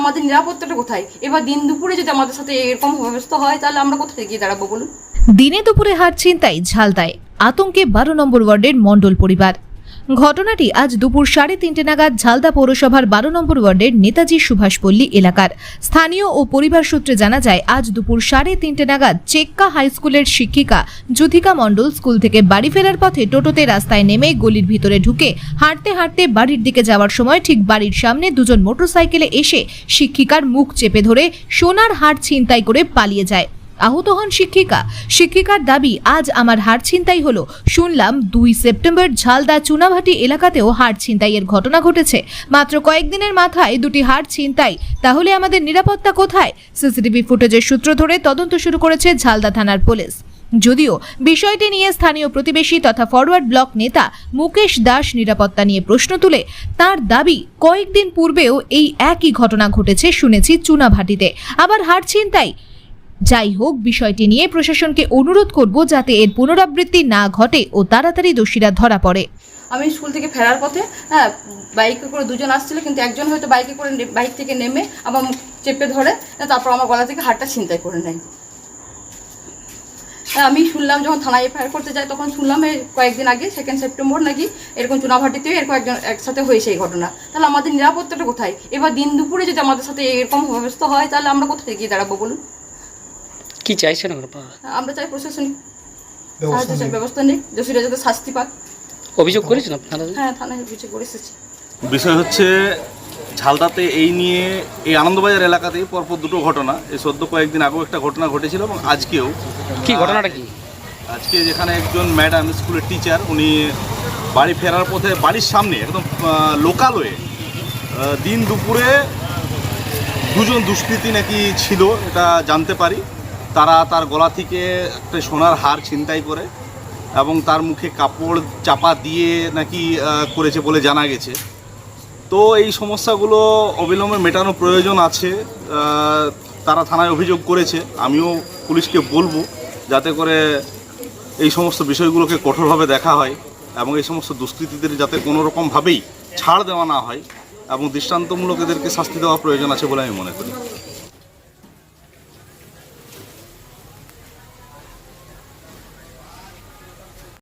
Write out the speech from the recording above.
আমাদের নিরাপত্তাটা কোথায়? এবার দিন দুপুরে যদি আমাদের সাথে এরকম ব্যবস্থা হয়, তাহলে আমরা কোথায় গিয়ে দাঁড়াবো বলুন? দিনে দুপুরে হার চিন্তায় ঝালদায়। আতঙ্কে বারো নম্বর ওয়ার্ডের মণ্ডল পরিবার। ঘটনাটি আজ দুপুর সাড়ে তিনটে নাগাদ ঝালদা পৌরসভার বারো নম্বর ওয়ার্ডের নেতাজি সুভাষপল্লী এলাকার। স্থানীয় ও পরিবার সূত্রে জানা যায়, আজ দুপুর সাড়ে তিনটে নাগাদ চেক্কা হাই স্কুলের শিক্ষিকা যুথিকা মণ্ডল স্কুল থেকে বাড়ি ফেরার পথে টোটোতে রাস্তায় নেমে গলির ভিতরে ঢুকে হাঁটতে হাঁটতে বাড়ির দিকে যাওয়ার সময় ঠিক বাড়ির সামনে দুজন মোটরসাইকেলে এসে শিক্ষিকার মুখ চেপে ধরে সোনার হার ছিনতাই করে পালিয়ে যায়। আহত হন শিক্ষিকা। শিক্ষিকার দাবি, আজ আমার হাড় ছিনতাই হলো। শুনলাম দুই সেপ্টেম্বর ঝালদা চুনাভাটি এলাকাতেও হাড় ছিনতাইয়ের ঘটনা ঘটেছে। মাত্র কয়েকদিনের মাথায় দুটি হাড় ছিনতাই। তাহলে আমাদের নিরাপত্তা কোথায়? সিসিটিভি ফুটেজের সূত্র ধরে তদন্ত শুরু করেছে ঝালদা থানার পুলিশ। যদিও বিষয়টি নিয়ে স্থানীয় প্রতিবেশী তথা ফরওয়ার্ড ব্লক নেতা মুকেশ দাস নিরাপত্তা নিয়ে প্রশ্ন তুলে, তার দাবি, কয়েকদিন পূর্বেও এই একই ঘটনা ঘটেছে শুনেছি চুনাভাটিতে। আবার হাড় ছিনতাই যাই হোক বিষয়টি নিয়ে প্রশাসনকে অনুরোধ করব যাতে এর পুনরাবৃত্তি না ঘটে ও তাড়াতাড়ি দোষীরা ধরা পড়ে। আমি স্কুল থেকে ফেরার পথে হ্যাঁ বাইকে করে দুজন আসছিল কিন্তু একজন হয়তো বাইকে করে বাইক থেকে নেমে আমার চেপে ধরে তারপর আমার গলা থেকে হাতটা ছিনতাই করে নেয়। হ্যাঁ, আমি শুনলাম যখন থানায় এফআইআর করতে যাই তখন শুনলাম এই কয়েকদিন আগে সেকেন্ড সেপ্টেম্বর নাকি এরকম চুনাভাটিতেও এরকম একজন একসাথে হয়েছে এই ঘটনা। তাহলে আমাদের নিরাপত্তাটা কোথায়? এবার দিন দুপুরে যদি আমাদের সাথে এরকম ব্যবস্থা হয় তাহলে আমরা কোথায় গিয়ে দাঁড়াবো বলুন? কি চাইছেন আপনারা আমরা চাই প্রশাসনিক সাহায্য চাই ব্যবস্থা নিক। দোষীরা যাতে শাস্তি পাক। অভিযোগ করেছেন আপনারা হ্যাঁ থানায় অভিযোগ করে এসেছি বিষয় হচ্ছে ঝালদাতে এই নিয়ে এই আনন্দবাজার এলাকাতেই পরপর দুটো ঘটনা। এই সদ্য কয়েকদিন আগেও একটা ঘটনা ঘটেছিল এবং আজকেও। কি ঘটনাটা কি? আজকে যেখানে একজন ম্যাডাম স্কুলের টিচার উনি বাড়ি ফেরার পথে বাড়ির সামনে একদম লোকালয়ে দিন দুপুরে দুজন দুষ্কৃতী নাকি ছিল এটা জানতে পারি। তারা তার গলা থেকে একটা সোনার হার ছিনতাই করে এবং তার মুখে কাপড় চাপা দিয়ে নাকি করেছে বলে জানা গেছে। তো এই সমস্যাগুলো অবিলম্বে মেটানো প্রয়োজন আছে তারা থানায় অভিযোগ করেছে। আমিও পুলিশকে বলব যাতে করে এই সমস্ত বিষয়গুলোকে কঠোরভাবে দেখা হয় এবং এই সমস্ত দুষ্কৃতীদের যাতে কোনো রকমভাবেই ছাড় দেওয়া না হয় এবং দৃষ্টান্তমূলক এদেরকে শাস্তি দেওয়া প্রয়োজন আছে বলে আমি মনে করি।